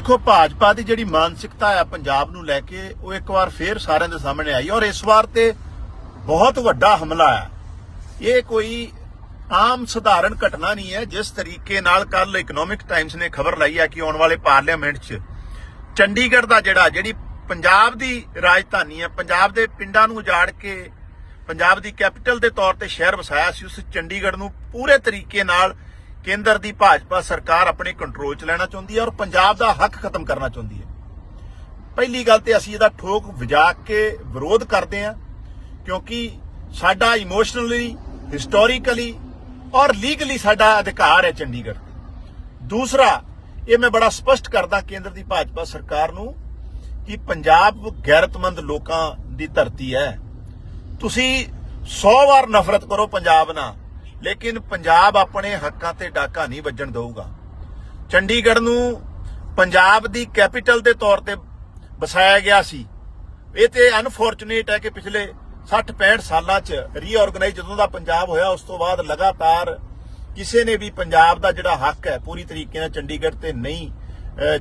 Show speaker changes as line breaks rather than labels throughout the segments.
ਦੇਖੋ, ਭਾਜਪਾ ਦੀ ਜਿਹੜੀ ਮਾਨਸਿਕਤਾ ਹੈ ਪੰਜਾਬ ਨੂੰ ਲੈ ਕੇ, ਉਹ ਇੱਕ ਵਾਰ ਫੇਰ ਸਾਰਿਆਂ ਦੇ ਸਾਹਮਣੇ ਆਈ ਔਰ ਇਸ ਵਾਰ ਤੇ ਬਹੁਤ ਵੱਡਾ ਹਮਲਾ ਹੈ ਇਹ ਕੋਈ ਆਮ ਸਧਾਰਨ ਘਟਨਾ ਨਹੀਂ ਹੈ। ਜਿਸ ਤਰੀਕੇ ਨਾਲ ਕੱਲ ਇਕਨੋਮਿਕ ਟਾਈਮਸ ਨੇ ਖਬਰ ਲਾਈ ਹੈ ਕਿ ਆਉਣ ਵਾਲੇ ਪਾਰਲੀਮੈਂਟ 'ਚ ਚੰਡੀਗੜ੍ਹ ਦਾ ਜਿਹੜਾ, ਜਿਹੜੀ ਪੰਜਾਬ ਦੀ ਰਾਜਧਾਨੀ ਹੈ, ਪੰਜਾਬ ਦੇ ਪਿੰਡਾਂ ਨੂੰ ਉਜਾੜ ਕੇ, ਪੰਜਾਬ ਦੀ ਕੈਪੀਟਲ ਦੇ ਤੌਰ ਤੇ ਸ਼ਹਿਰ ਵਸਾਇਆ ਸੀ, ਉਸ ਚੰਡੀਗੜ੍ਹ ਨੂੰ ਪੂਰੇ ਤਰੀਕੇ ਨਾਲ ਕੇਂਦਰ ਦੀ ਭਾਜਪਾ ਸਰਕਾਰ ਆਪਣੇ ਕੰਟਰੋਲ 'ਚ ਲੈਣਾ ਚਾਹੁੰਦੀ ਹੈ ਔਰ ਪੰਜਾਬ ਦਾ ਹੱਕ ਖਤਮ ਕਰਨਾ ਚਾਹੁੰਦੀ ਹੈ। ਪਹਿਲੀ ਗੱਲ ਤੇ ਅਸੀਂ ਇਹਦਾ ਠੋਕ ਵਜਾ ਕੇ ਵਿਰੋਧ ਕਰਦੇ ਹਾਂ, ਕਿਉਂਕਿ ਸਾਡਾ ਇਮੋਸ਼ਨਲੀ ਹਿਸਟੋਰੀਕਲੀ ਔਰ ਲੀਗਲੀ ਸਾਡਾ ਅਧਿਕਾਰ ਹੈ ਚੰਡੀਗੜ੍ਹ ਦੂਸਰਾ, ਇਹ ਮੈਂ ਬੜਾ ਸਪਸ਼ਟ ਕਰਦਾ ਕੇਂਦਰ ਦੀ ਭਾਜਪਾ ਸਰਕਾਰ ਨੂੰ ਕਿ ਪੰਜਾਬ ਗੈਰਤਮੰਦ ਲੋਕਾਂ ਦੀ ਧਰਤੀ ਹੈ। ਤੁਸੀਂ 100 ਵਾਰ ਨਫ਼ਰਤ ਕਰੋ ਪੰਜਾਬ ਨਾਲ। ਲੇਕਿਨ ਪੰਜਾਬ ਆਪਣੇ ਹੱਕਾਂ ਤੇ ਡਾਕਾ ਨਹੀਂ ਵੱਜਣ ਦਊਗਾ। ਚੰਡੀਗੜ੍ਹ ਨੂੰ ਪੰਜਾਬ ਦੀ ਕੈਪੀਟਲ ਦੇ ਤੌਰ ਤੇ ਵਸਾਇਆ ਗਿਆ ਸੀ। ਇਹ ਤੇ ਅਨਫੋਰਚੂਨੇਟ ਹੈ ਕਿ ਪਿਛਲੇ 60 65 ਸਾਲਾਂ ਚ ਰੀਆਰਗੇਨਾਈਜ਼ ਜਦੋਂ ਦਾ ਪੰਜਾਬ ਹੋਇਆ, ਉਸ ਤੋਂ ਬਾਅਦ ਲਗਾਤਾਰ ਕਿਸੇ ਨੇ ਵੀ ਪੰਜਾਬ ਦਾ ਜਿਹੜਾ ਹੱਕ ਹੈ, ਪੂਰੀ ਤਰੀਕੇ ਨਾਲ ਚੰਡੀਗੜ੍ਹ ਤੇ ਨਹੀਂ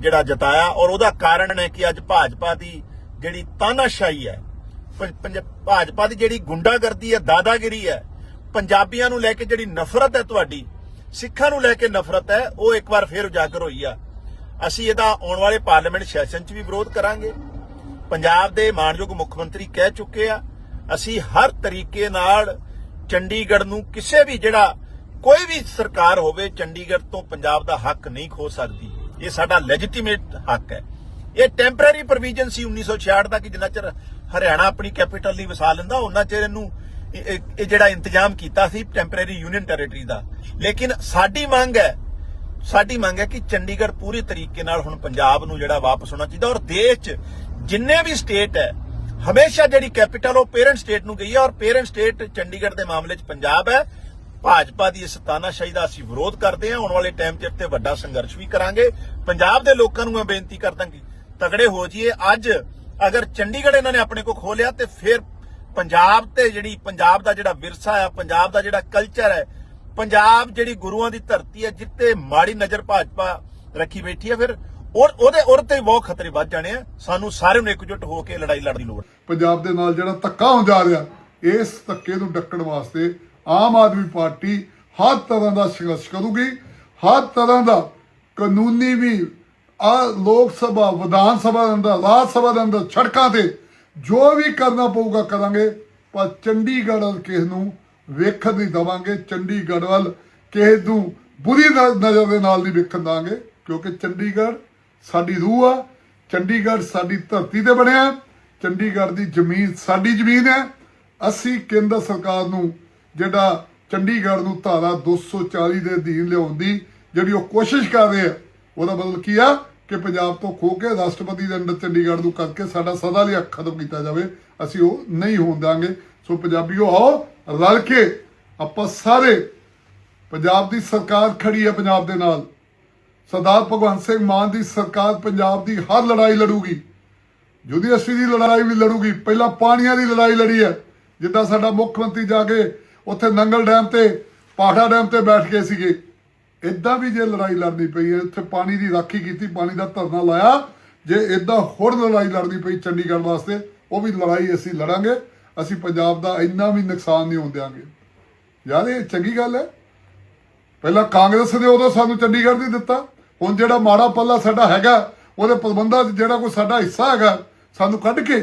ਜਿਹੜਾ ਜਤਾਇਆ। ਔਰ ਉਹਦਾ ਕਾਰਨ ਹੈ ਕਿ ਅੱਜ ਭਾਜਪਾ ਦੀ ਜਿਹੜੀ ਤਾਨਾਸ਼ਾਹੀ ਹੈ ਭਾਜਪਾ ਦੀ ਜਿਹੜੀ ਗੁੰਡਾਗਰਦੀ ਹੈ, ਦਾਦਾਗਿਰੀ ਹੈ ਪੰਜਾਬੀਆਂ ਨੂੰ ਲੈ ਕੇ ਜਿਹੜੀ ਨਫ਼ਰਤ ਹੈ ਤੁਹਾਡੀ, ਸਿੱਖਾਂ ਨੂੰ ਲੈ ਕੇ ਨਫ਼ਰਤ ਹੈ, ਉਹ ਇੱਕ ਵਾਰ ਫੇਰ ਉਜਾਗਰ ਹੋਈ ਆ। ਅਸੀਂ ਇਹਦਾ ਆਉਣ ਵਾਲੇ ਪਾਰਲੀਮੈਂਟ ਸੈਸ਼ਨ 'ਚ ਵੀ ਵਿਰੋਧ ਕਰਾਂਗੇ। ਪੰਜਾਬ ਦੇ ਮਾਨਯੋਗ ਮੁੱਖ ਮੰਤਰੀ ਕਹਿ ਚੁੱਕੇ ਆ, ਅਸੀਂ ਹਰ ਤਰੀਕੇ ਨਾਲ ਚੰਡੀਗੜ੍ਹ ਨੂੰ ਕਿਸੇ ਵੀ ਜਿਹੜਾ ਕੋਈ ਵੀ ਸਰਕਾਰ ਹੋਵੇ, ਚੰਡੀਗੜ੍ਹ ਤੋਂ ਪੰਜਾਬ ਦਾ ਹੱਕ ਨਹੀਂ ਖੋ ਸਕਦੀ। ਇਹ ਸਾਡਾ ਲੈਜੀਟੀਮੇਟ ਹੱਕ ਹੈ। ਇਹ ਟੈਂਪਰੇਰੀ ਪ੍ਰੋਵੀਜ਼ਨ ਸੀ 1966 ਦਾ ਕਿ ਜਿੰਨਾ ਚਿਰ ਹਰਿਆਣਾ ਆਪਣੀ ਕੈਪੀਟਲ ਨਹੀਂ ਵਸਾ ਲੈਂਦਾ ਉਹਨਾਂ ਚਿਰ ਇਹਨੂੰ ਇਹ- ਜਿਹੜਾ ਇੰਤਜ਼ਾਮ ਕੀਤਾ ਸੀ ਟੈਂਪਰੇਰੀ ਯੂਨੀਅਨ ਟੈਰੀਟਰੀ ਦਾ। ਲੇਕਿਨ ਸਾਡੀ ਮੰਗ ਹੈ, ਸਾਡੀ ਮੰਗ ਹੈ ਕਿ ਚੰਡੀਗੜ੍ਹ ਪੂਰੀ ਤਰੀਕੇ ਨਾਲ ਹੁਣ ਪੰਜਾਬ ਨੂੰ ਜਿਹੜਾ ਵਾਪਸ ਹੋਣਾ ਚਾਹੀਦਾ ਔਰ ਦੇਸ਼ 'ਚ ਜਿੰਨੇ ਵੀ ਸਟੇਟ ਹੈ, ਹਮੇਸ਼ਾ ਜਿਹੜੀ ਕੈਪੀਟਲ ਉਹ ਪੇਰੈਂਟ ਸਟੇਟ ਨੂੰ ਗਈ ਹੈ ਔਰ ਪੇਰੈਂਟ ਸਟੇਟ ਚੰਡੀਗੜ੍ਹ ਦੇ ਮਾਮਲੇ 'ਚ ਪੰਜਾਬ ਹੈ। ਭਾਜਪਾ ਦੀ ਇਸ ਤਾਨਾਸ਼ਾਹੀ ਦਾ ਅਸੀਂ ਵਿਰੋਧ ਕਰਦੇ ਹਾਂ, ਆਉਣ ਵਾਲੇ ਟਾਈਮ 'ਚ ਤੇ ਵੱਡਾ ਸੰਘਰਸ਼ ਵੀ ਕਰਾਂਗੇ। ਪੰਜਾਬ ਦੇ ਲੋਕਾਂ ਨੂੰ ਮੈਂ ਬੇਨਤੀ ਕਰਦਾ ਕਿ ਤਗੜੇ ਹੋ ਜਾਈਏ। ਅੱਜ ਅਗਰ ਚੰਡੀਗੜ੍ਹ ਇਹਨਾਂ ਨੇ ਆਪਣੇ ਕੋ ਖੋਲਿਆ ਤੇ ਫਿਰ ਪੰਜਾਬ ਤੇ ਜਿਹੜੀ, ਪੰਜਾਬ ਦਾ ਜਿਹੜਾ ਵਿਰਸਾ ਹੈ, ਪੰਜਾਬ ਦਾ ਜਿਹੜਾ ਕਲਚਰ ਹੈ, ਪੰਜਾਬ ਜਿਹੜੀ ਗੁਰੂਆਂ ਦੀ ਧਰਤੀ ਹੈ ਜਿੱਤੇ ਮਾੜੀ ਨਜ਼ਰ ਭਾਜਪਾ ਰੱਖੀ ਬੈਠੀ ਹੈ, ਫਿਰ ਔਰ ਉਹਦੇ ਉਹਦੇ ਤੇ ਬਹੁਤ ਖਤਰੇ ਵੱਧ ਜਾਣੇ ਆ। ਸਾਨੂੰ ਸਾਰਿਆਂ ਨੂੰ ਇਕਜੁੱਟ ਹੋ ਕੇ ਲੜਾਈ ਲੜਨ ਦੀ ਲੋੜ
ਪੰਜਾਬ ਦੇ ਨਾਲ ਜਿਹੜਾ ਧੱਕਾ ਹੋ ਜਾ ਰਿਹਾ, ਇਸ ਧੱਕੇ ਨੂੰ ਡੱਕਣ ਵਾਸਤੇ ਆਮ ਆਦਮੀ ਪਾਰਟੀ ਹਰ ਤਰ੍ਹਾਂ ਦਾ ਸੰਘਰਸ਼ ਕਰੂਗੀ, ਹਰ ਤਰ੍ਹਾਂ ਦਾ ਕਾਨੂੰਨੀ ਵੀ ਆ ਲੋਕ ਸਭਾ, ਵਿਧਾਨ ਸਭਾ ਦੇ ਅੰਦਰ, ਰਾਜ ਸਭਾ ਦੇ ਅੰਦਰ ਸੜਕਾਂ ਤੇ ਜੋ ਵੀ ਕਰਨਾ ਪਊਗਾ ਕਰਾਂਗੇ, ਪਰ ਚੰਡੀਗੜ੍ਹ ਵੱਲ ਕਿਸ ਨੂੰ ਵੇਖਣ ਨਹੀਂ ਦਵਾਂਗੇ, ਚੰਡੀਗੜ੍ਹ ਵੱਲ ਕਿਸੇ ਨੂੰ ਬੁਰੀ ਨਜ਼ਰ ਦੇ ਨਾਲ ਨਹੀਂ ਵੇਖਣ ਦਾਂਗੇ ਕਿਉਂਕਿ ਚੰਡੀਗੜ੍ਹ ਸਾਡੀ ਰੂਹ ਆ, ਚੰਡੀਗੜ੍ਹ ਸਾਡੀ ਧਰਤੀ ਤੇ ਬਣਿਆ ਚੰਡੀਗੜ੍ਹ ਦੀ ਜ਼ਮੀਨ ਸਾਡੀ ਜ਼ਮੀਨ ਹੈ। ਅਸੀਂ ਕੇਂਦਰ ਸਰਕਾਰ ਨੂੰ ਜਿਹੜਾ ਚੰਡੀਗੜ੍ਹ ਨੂੰ ਧਾਰਾ 240 ਦੇ ਅਧੀਨ ਲਿਆਉਣ ਦੀ ਜਿਹੜੀ ਉਹ ਕੋਸ਼ਿਸ਼ ਕਰ ਰਹੇ ਆ ਉਹਦਾ ਮਤਲਬ ਕੀ ਆ? ਕਿ ਪੰਜਾਬ ਤੋਂ ਖੋ ਕੇ ਰਾਸ਼ਟਰਪਤੀ ਦੇ ਅੰਡਰ ਚੰਡੀਗੜ੍ਹ ਨੂੰ ਕਰਕੇ ਸਾਡਾ ਸਦਾ ਲਈ ਅੱਖ ਖਤਮ ਕੀਤਾ ਜਾਵੇ, ਅਸੀਂ ਉਹ ਨਹੀਂ ਹੋਣ ਦਾਂਗੇ ਸੋ ਪੰਜਾਬੀਓ ਆਓ, ਰਲ ਕੇ ਆਪਾਂ ਸਾਰੇ ਪੰਜਾਬ ਦੀ ਸਰਕਾਰ ਖੜੀ ਹੈ ਪੰਜਾਬ ਦੇ ਨਾਲ। ਸਰਦਾਰ ਭਗਵੰਤ ਸਿੰਘ ਮਾਨ ਦੀ ਸਰਕਾਰ ਪੰਜਾਬ ਦੀ ਹਰ ਲੜਾਈ ਲੜੂਗੀ। ਯੂਨੀਵਰਸਿਟੀ ਦੀ ਲੜਾਈ ਵੀ ਲੜੂਗੀ। ਪਹਿਲਾਂ ਪਾਣੀਆਂ ਦੀ ਲੜਾਈ ਲੜੀ ਹੈ। ਜਿੱਦਾਂ ਸਾਡਾ ਮੁੱਖ ਮੰਤਰੀ ਜਾ ਕੇ ਉੱਥੇ ਨੰਗਲ ਡੈਮ ਤੇ, ਪਾਠਾ ਡੈਮ ਤੇ ਬੈਠ ਗਏ ਸੀਗੇ। ਇਦਾਂ ਵੀ ਜੇ ਲੜਾਈ ਲੜਨੀ ਪਈ ਹੈ ਉੱਥੇ ਪਾਣੀ ਦੀ ਰਾਖੀ ਕੀਤੀ, ਪਾਣੀ ਦਾ ਧਰਨਾ ਲਾਇਆ, ਜੇ ਇਦਾਂ ਹੋਰ ਲੜਾਈ ਲੜਨੀ ਪਈ ਚੰਡੀਗੜ੍ਹ ਵਾਸਤੇ, ਉਹ ਵੀ ਲੜਾਈ ਅਸੀਂ ਲੜਾਂਗੇ, ਅਸੀਂ ਪੰਜਾਬ ਦਾ ਇੰਨਾ ਵੀ ਨੁਕਸਾਨ ਨਹੀਂ ਹੋਣ ਦਿਆਂਗੇ। ਯਾਰ, ਇਹ ਚੰਗੀ ਗੱਲ ਹੈ। ਪਹਿਲਾਂ ਕਾਂਗਰਸ ਨੇ ਉਦੋਂ ਸਾਨੂੰ ਚੰਡੀਗੜ੍ਹ ਨਹੀਂ ਦਿੱਤਾ, ਹੁਣ ਜਿਹੜਾ ਮਾੜਾ ਪੱਲਾ ਸਾਡਾ ਹੈਗਾ, ਉਹਦੇ ਪ੍ਰਬੰਧਾਂ 'ਚ ਜਿਹੜਾ ਕੋਈ ਸਾਡਾ ਹਿੱਸਾ ਹੈਗਾ, ਸਾਨੂੰ ਕੱਢ ਕੇ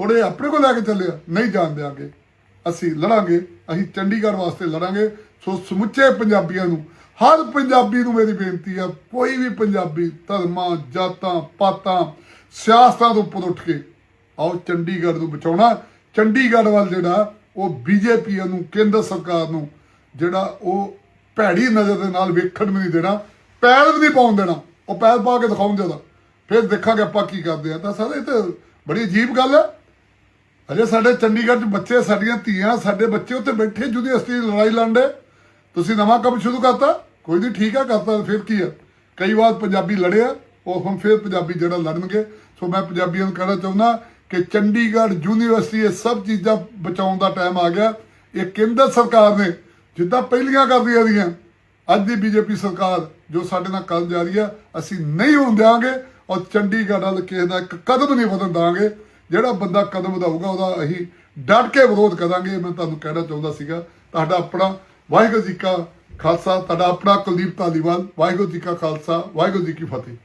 ਹੁਣ ਆਪਣੇ ਕੋਲ ਲੈ ਕੇ ਚੱਲਿਆ ਨਹੀਂ ਜਾਣ ਦਿਆਂਗੇ। ਅਸੀਂ ਲੜਾਂਗੇ, ਅਸੀਂ ਚੰਡੀਗੜ੍ਹ ਵਾਸਤੇ ਲੜਾਂਗੇ, ਸੋ ਸਮੁੱਚੇ ਪੰਜਾਬੀਆਂ ਨੂੰ ਹਰ ਪੰਜਾਬੀ ਨੂੰ ਮੇਰੀ ਬੇਨਤੀ ਆ ਕੋਈ ਵੀ ਪੰਜਾਬੀ ਧਰਮਾਂ, ਜਾਤਾਂ, ਪਾਤਾਂ, ਸਿਆਸਤਾਂ ਤੋਂ ਉੱਪਰ ਉੱਠ ਕੇ, ਆਓ ਚੰਡੀਗੜ੍ਹ ਨੂੰ ਬਚਾਉਣਾ। ਚੰਡੀਗੜ੍ਹ ਵੱਲ ਜਿਹੜਾ, ਉਹ ਬੀਜੇਪੀ ਨੂੰ, ਕੇਂਦਰ ਸਰਕਾਰ ਨੂੰ ਜਿਹੜਾ ਉਹ ਭੈੜੀ ਨਜ਼ਰ ਦੇ ਨਾਲ ਵੇਖਣ ਵੀ ਨਹੀਂ ਦੇਣਾ, ਪੈਰ ਵੀ ਨਹੀਂ ਪਾਉਣ ਦੇਣਾ। ਉਹ ਪੈਰ ਪਾ ਕੇ ਦਿਖਾਉਣ ਜਦਾ ਫਿਰ ਦੇਖਾਂਗੇ ਆਪਾਂ ਕੀ ਕਰਦੇ ਆ। ਤਾਂ ਸਰ, ਇਹ ਤਾਂ ਬੜੀ ਅਜੀਬ ਗੱਲ ਹੈ। ਅਜੇ ਸਾਡੇ ਚੰਡੀਗੜ੍ਹ 'ਚ ਬੱਚੇ, ਸਾਡੀਆਂ ਧੀਆਂ, ਸਾਡੇ ਬੱਚੇ ਉੱਥੇ ਬੈਠੇ ਯੂਨੀਵਰਸਿਟੀ ਦੀ ਲੜਾਈ ਲੜਦੇ ਤੁਸੀਂ ਨਵਾਂ ਕੰਮ ਸ਼ੁਰੂ ਕਰਤਾ? ਕੋਈ ਨਹੀਂ, ਠੀਕ ਆ, ਕਰਤਾ ਫਿਰ ਕੀ ਆ? ਕਈ ਵਾਰ ਪੰਜਾਬੀ ਲੜਿਆ ਉਹ ਹੁਣ ਫਿਰ ਪੰਜਾਬੀ ਜਿਹੜਾ ਲੜਨਗੇ। ਸੋ ਮੈਂ ਪੰਜਾਬੀਆਂ ਨੂੰ ਕਹਿਣਾ ਚਾਹੁੰਦਾ ਕਿ ਚੰਡੀਗੜ੍ਹ ਯੂਨੀਵਰਸਿਟੀ ਇਹ ਸਭ ਚੀਜ਼ਾਂ ਬਚਾਉਣ ਦਾ ਟਾਈਮ ਆ ਗਿਆ। ਇਹ ਕੇਂਦਰ ਸਰਕਾਰ ਨੇ ਜਿੱਦਾਂ ਪਹਿਲੀਆਂ ਕਰਦੀਆਂ ਰਹੀਆਂ ਅੱਜ ਦੀ ਬੀਜੇਪੀ ਸਰਕਾਰ ਜੋ ਸਾਡੇ ਨਾਲ ਕਰਨ ਜਾ ਰਹੀ ਆ, ਅਸੀਂ ਨਹੀਂ ਹੋਣ ਦਿਆਂਗੇ ਔਰ ਚੰਡੀਗੜ੍ਹ ਨਾਲ ਕਿਸੇ ਦਾ ਇੱਕ ਕਦਮ ਨਹੀਂ ਵਧਣ ਦਾਂਗੇ ਜਿਹੜਾ ਬੰਦਾ ਕਦਮ ਵਧਾਊਗਾ, ਉਹਦਾ ਅਸੀਂ ਡਟ ਕੇ ਵਿਰੋਧ ਕਰਾਂਗੇ, ਮੈਂ ਤੁਹਾਨੂੰ ਕਹਿਣਾ ਚਾਹੁੰਦਾ ਸੀਗਾ। ਤੁਹਾਡਾ ਆਪਣਾ ਵਾਹਿਗੁਰੂ ਜੀ ਕਾ ਖਾਲਸਾ, ਤੁਹਾਡਾ ਆਪਣਾ ਕੁਲਦੀਪ ਧਾਲੀਵਾਲ, ਵਾਹਿਗੁਰੂ ਜੀ ਕਾ ਖਾਲਸਾ, ਵਾਹਿਗੁਰੂ ਜੀ ਕੀ ਫਤਿਹ।